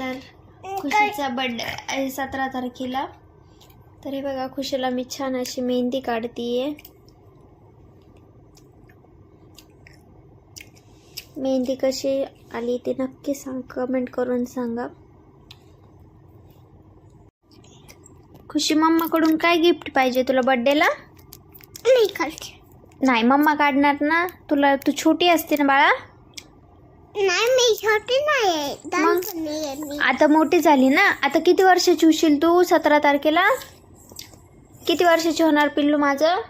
तर खुशीचा बर्थडे आहे सतरा तारखेला. तर हे बघा खुशीला मी छान अशी मेहंदी काढतीये. मेहंदी कशी आली ते नक्की सांग कमेंट करून सांगा. खुशी मम्माकडून काय गिफ्ट पाहिजे तुला बर्थडेला नाही नाही मम्मा काढणार ना. तुला तू छोटी असते ना बाळा? नाही मी छोटी नाही मग? आहे मी. आता मोठी झाली ना? आता किती वर्षाची होशील तू? सतरा तारखेला? किती वर्षाची होणार पिल्लू माझं?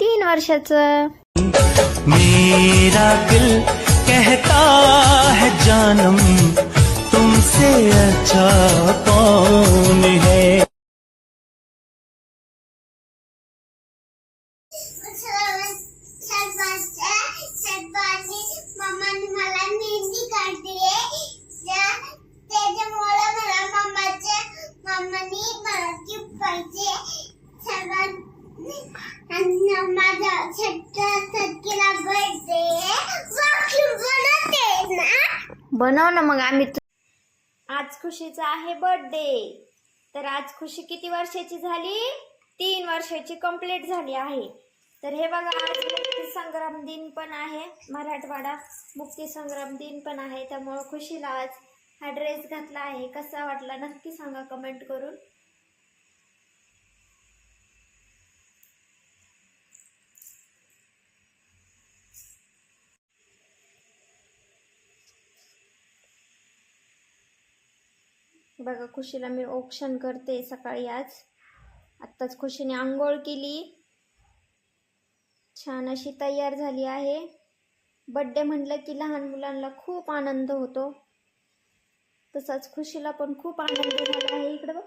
तीन वर्षाचं. मेरा दिल कहता है जानम तुमसे अच्छा कौन है मम्माने मला मेहंदी काढली त्याच्यामुळे मला मम्माच्या मम्माने मला गिफ्ट पाहिजे सर्वांनी आणि माझा छट्टा सटकीला बर्थडे बनवते ना बनव ना मग आम्ही आज खुशीचा आहे बर्थडे तर आज खुशी किती वर्षाची झाली? तीन वर्षाची कंप्लीट झाली आहे. तर हे बघा आज मुक्तीसंग्राम दिन पण आहे. मराठवाडा मुक्तीसंग्राम दिन पण आहे. त्यामुळं खुशीला आज हा ड्रेस घातला आहे. कसा वाटला? नक्की सांगा कमेंट करून. बघा खुशीला मी औक्षण करते सकाळी आज. आत्ताच खुशीने आंघोळ केली. छान अशी तयार झाली आहे. बड्डे म्हटलं की लहान मुलांना खूप आनंद होतो. तसाच खुशीला पण खूप आनंद झाला आहे इकडं बघ.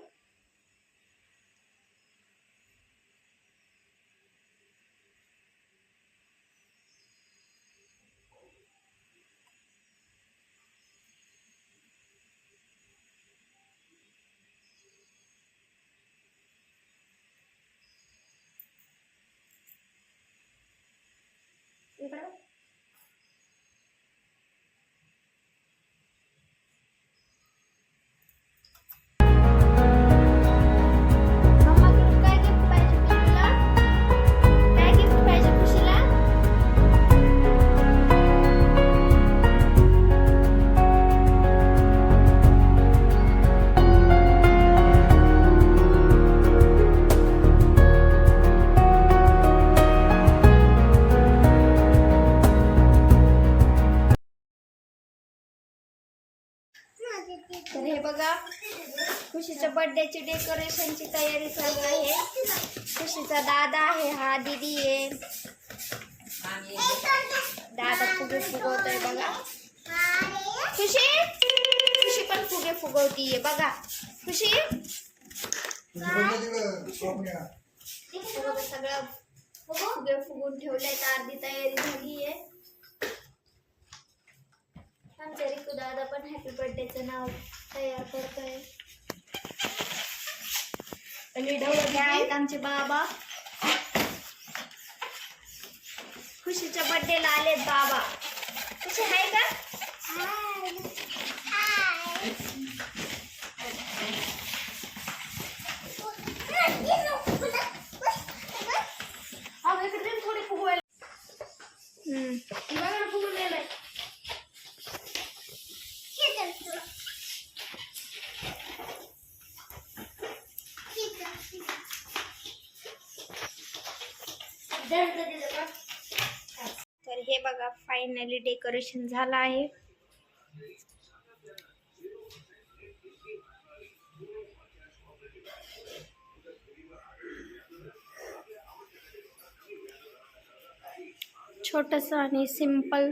बर्थडेची डेकोरेशनची तयारी चालू आहे. खुशीचा दादा आहे हा दीदी आहे. दादा फुगे फुगवतोय बघा. खुशी? खुशी पण फुगे फुगवतीये बघा. खुशी? सगळं. फुगे फुगून ठेवलंय तर अर्धी तयारी झाली आहे आमच्या रिकू दादा पण हॅपी बर्थडेचं नाव तयार करतोय. हे आहेत आमचे बाबा खुशीच्या बर्थडेला आलेत बाबा. खुशी आहे का अगं इकडे दे ना थोडी फुगवायला हम्म. हे बघा ना फुगवलेलं आहे. तर हे बघा फायनली डेकोरेशन झालं आहे. छोटस आणि सिंपल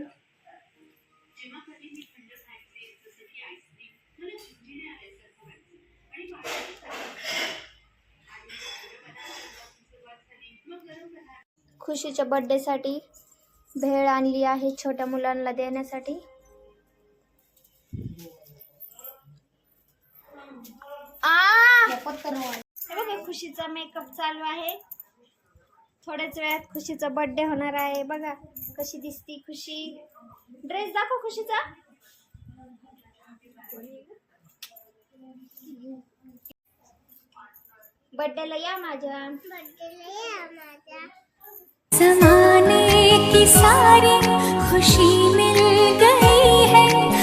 खुशीच्या बर्थडेसाठी भेळ आणली आहे छोट्या मुलांना देण्यासाठी. खुशीचा मेकअप चालू आहे. थोड्याच वेळात खुशीचा बर्थडे होणार आहे. बघा कशी दिसती खुशी. ड्रेस दाखव खुशीचा. बर्थडेला या माझ्या. बर्थडेला या माझ्या. जमाने की सारी खुशी मिल गई है।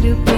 to be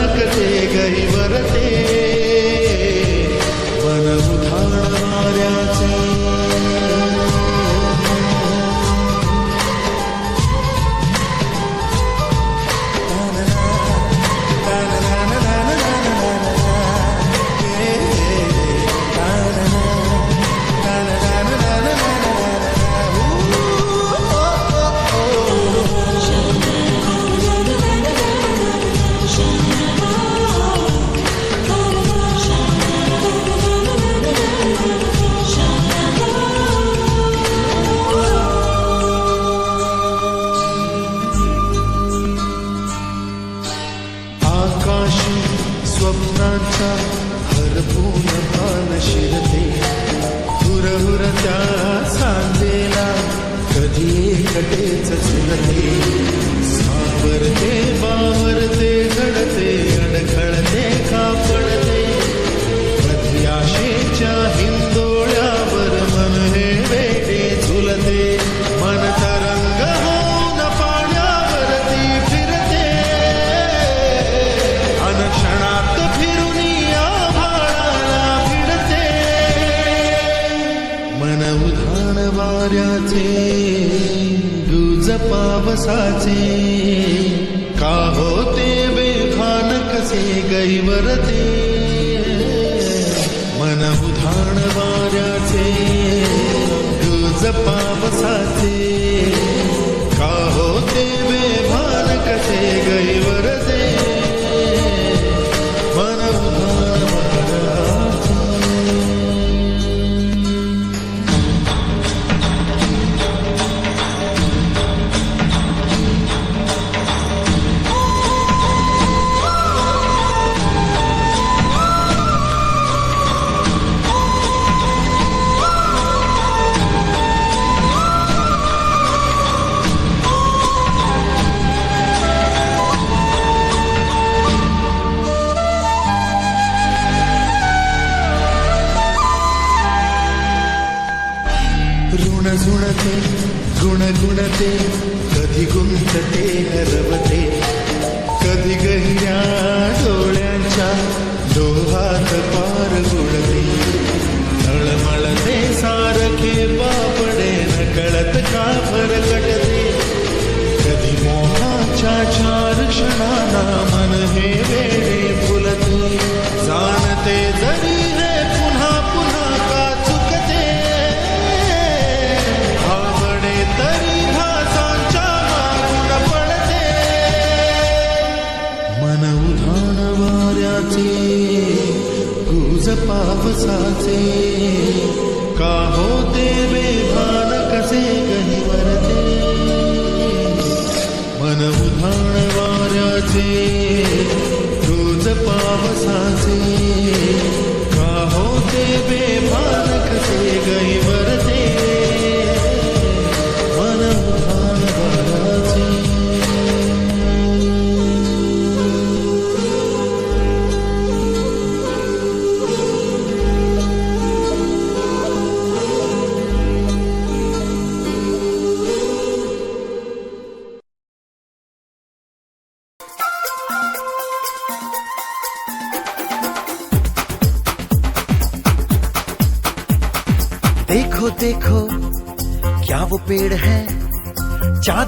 दिवसाचे का होते बेखान कसे गैवरते? ऋण झुणते गुण गुणते कधी गुंतते हरवते कधी गहिऱ्या डोळ्यांच्या डोहात पार गुणते तळमळते सारखे बापडे न कळत का फरकटते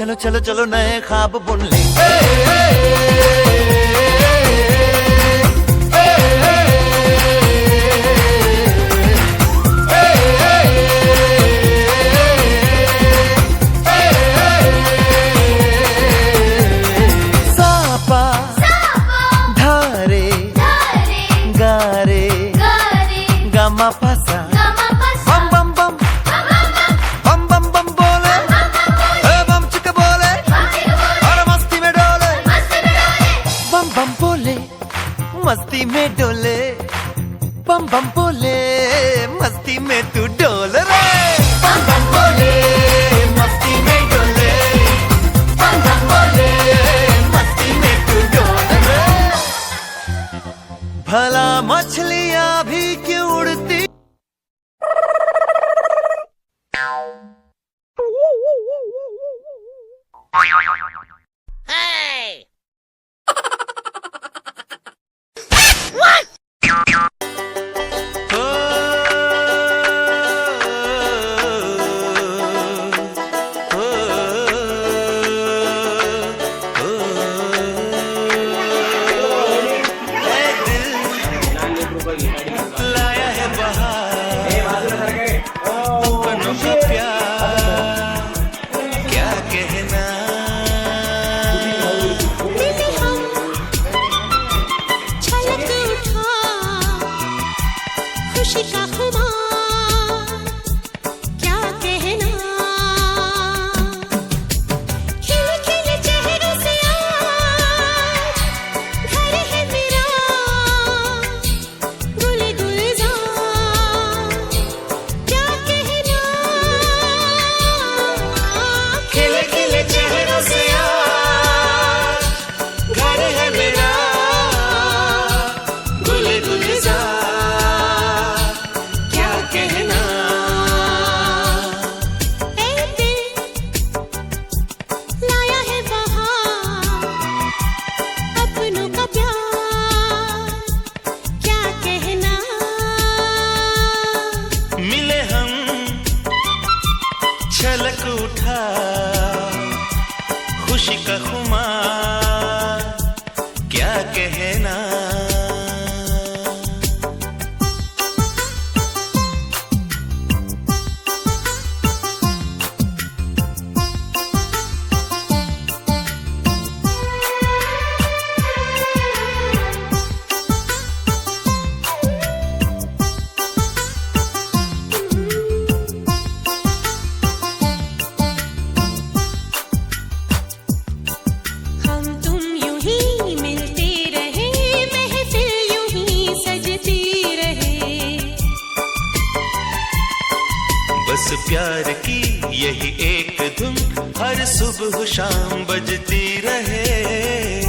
चलो चलो चलो चलो नए ख्वाब बुन ले मस्ती में डोले बम बम बोले मस्ती में तू डोल रे। बम बम बोले मस्ती में डोले बम बम बोले मस्ती में तू डोल रे। भला मछलियाँ भी क्यों खुशी का खुमार हर सुबह शाम बजती रहे।